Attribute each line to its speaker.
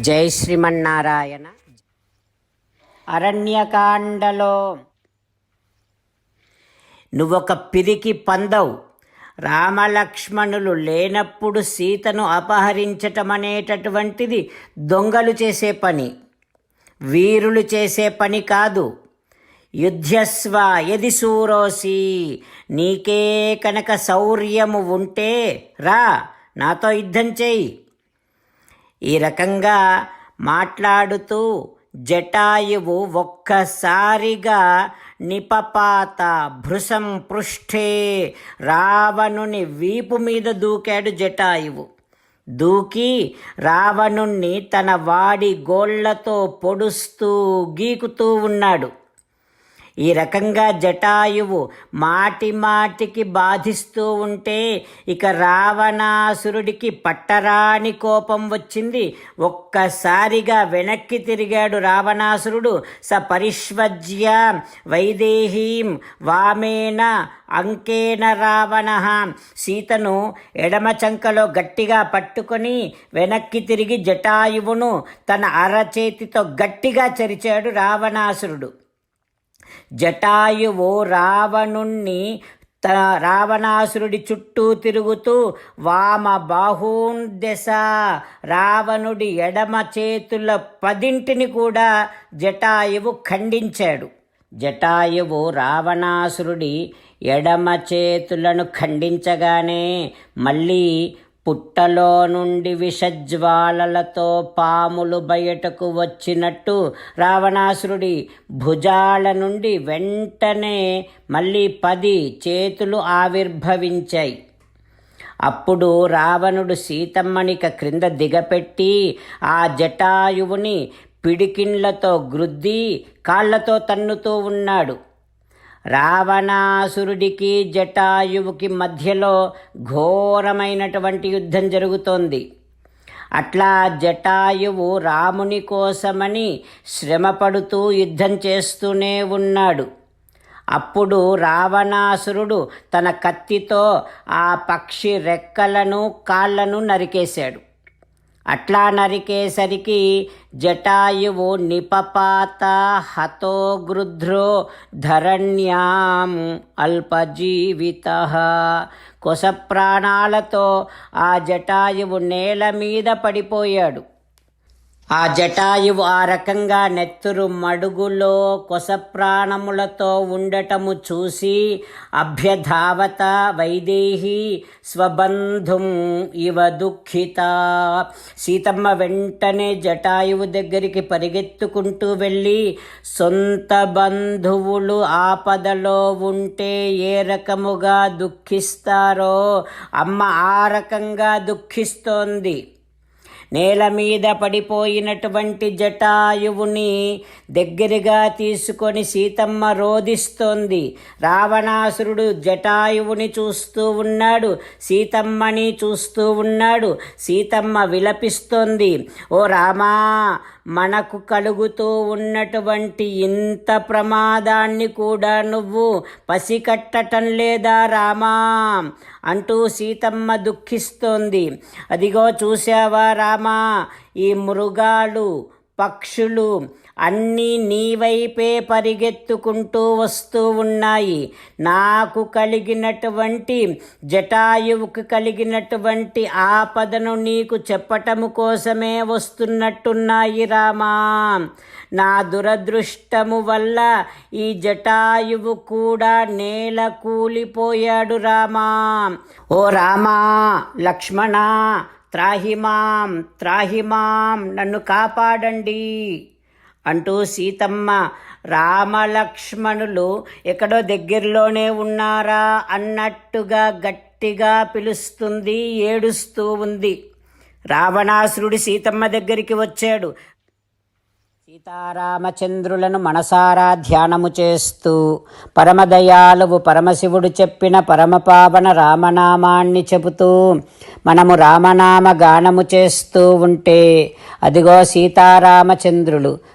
Speaker 1: జై శ్రీమన్నారాయణ. అరణ్యకాండలో నువ్వొక పిరికి పందవు. రామలక్ష్మణులు లేనప్పుడు సీతను అపహరించటం అనేటటువంటిది దొంగలు చేసే పని. వీరులు చేసే పని కాదు. యుద్ధస్వ ఎది సూరోసి నీకే కనుక శౌర్యము ఉంటే రా నాతో యుద్ధం చేయి. ఈ రకంగా మాట్లాడుతూ జటాయువు ఒక్కసారిగా నిపపాత భృశం పృష్ఠే రావణుని వీపు మీద దూకాడు జటాయువు. దూకి రావణుణ్ణి తన వాడి గోళ్ళతో పొడుస్తూ గీకుతూ ఉన్నాడు. ఈ రకంగా జటాయువు మాటి మాటికి బాధిస్తూ ఉంటే ఇక రావణాసురుడికి పట్టరాని కోపం వచ్చింది. ఒక్కసారిగా వెనక్కి తిరిగాడు రావణాసురుడు. స పరిష్వజ్య వైదేహీం వామేన అంకేన రావణ. సీతను ఎడమ చంకలో గట్టిగా పట్టుకొని వెనక్కి తిరిగి జటాయువును తన అరచేతితో గట్టిగా చరిచాడు రావణాసురుడు. జటాయువు రావణుణ్ణి త రావణాసురుడి చుట్టూ తిరుగుతూ వామ బాహూందెస రావణుడి ఎడమ చేతుల పదింటిని కూడా జటాయువు ఖండించాడు. జటాయువు రావణాసురుడి ఎడమ చేతులను ఖండించగానే మళ్ళీ పుట్టలో నుండి విషజ్వాలలతో పాములు బయటకు వచ్చినట్టు రావణాసురుడి భుజాల నుండి వెంటనే మళ్ళీ పది చేతులు ఆవిర్భవించాయి. అప్పుడు రావణుడు సీతమ్మనిక క్రింద దిగపెట్టి ఆ జటాయువుని పిడికిండ్లతో గ్రుద్ది కాళ్ళతో తన్నుతూ ఉన్నాడు. రావణాసురుడికి జటాయువుకి మధ్యలో ఘోరమైనటువంటి యుద్ధం జరుగుతోంది. అట్లా జటాయువు రాముని కోసమని శ్రమపడుతూ యుద్ధం చేస్తూనే ఉన్నాడు. అప్పుడు రావణాసురుడు తన కత్తితో ఆ పక్షి రెక్కలను కాళ్ళను నరికేశాడు. అట్లా నరికేసరికి జటాయువు నిపపాత హతో గృధ్రో ధరణ్యాం అల్పజీవిత. కొస ప్రాణాలతో ఆ జటాయువు నేల మీద పడిపోయాడు. ఆ జటాయువు ఆ రకంగా నెత్తురు మడుగులో కొస ప్రాణములతో ఉండటము చూసి అభ్యధావత వైదేహి స్వబంధుం ఇవ దుఃఖిత. సీతమ్మ వెంటనే జటాయువు దగ్గరికి పరిగెత్తుకుంటూ వెళ్ళి సొంత బంధువులు ఆపదలో ఉంటే ఏ రకముగా దుఃఖిస్తారో అమ్మ ఆ రకంగా దుఃఖిస్తోంది. నేల మీద పడిపోయినటువంటి జటాయువుని దగ్గరగా తీసుకొని సీతమ్మ రోధిస్తోంది. రావణాసురుడు జటాయువుని చూస్తూ ఉన్నాడు. సీతమ్మని చూస్తూ ఉన్నాడు. సీతమ్మ విలపిస్తోంది. ఓ రామా మనకు కలుగుతూ ఉన్నటువంటి ఇంత ప్రమాదాన్ని కూడా నువ్వు పసికట్టటం లేదా రామా? అంటూ సీతమ్మ దుఃఖిస్తోంది. అదిగో చూసావా రామా? ఈ మృగాలు పక్షులు అన్నీ నీ వైపే పరిగెత్తుకుంటూ వస్తూ ఉన్నాయి. నాకు కలిగినటువంటి జటాయువుకు కలిగినటువంటి ఆపదను నీకు చెప్పటము కోసమే వస్తున్నట్టున్నాయి రామా. నా దురదృష్టము వల్ల ఈ జటాయువు కూడా నేల కూలిపోయాడు రామా. ఓ రామా లక్ష్మణ త్రాహిమాం త్రాహిమాం నన్ను కాపాడండి. అంటూ సీతమ్మ రామలక్ష్మణులు ఎక్కడో దగ్గరలోనే ఉన్నారా అన్నట్టుగా గట్టిగా పిలుస్తుంది ఏడుస్తూ ఉంది. రావణాసురుడు సీతమ్మ దగ్గరికి వచ్చాడు. సీతారామచంద్రులను మనసారా ధ్యానము చేస్తూ పరమదయాలువు పరమశివుడు చెప్పిన పరమపావన రామనామాన్ని చెబుతూ మనము రామనామ గానము చేస్తూ ఉంటే అదిగో సీతారామచంద్రులు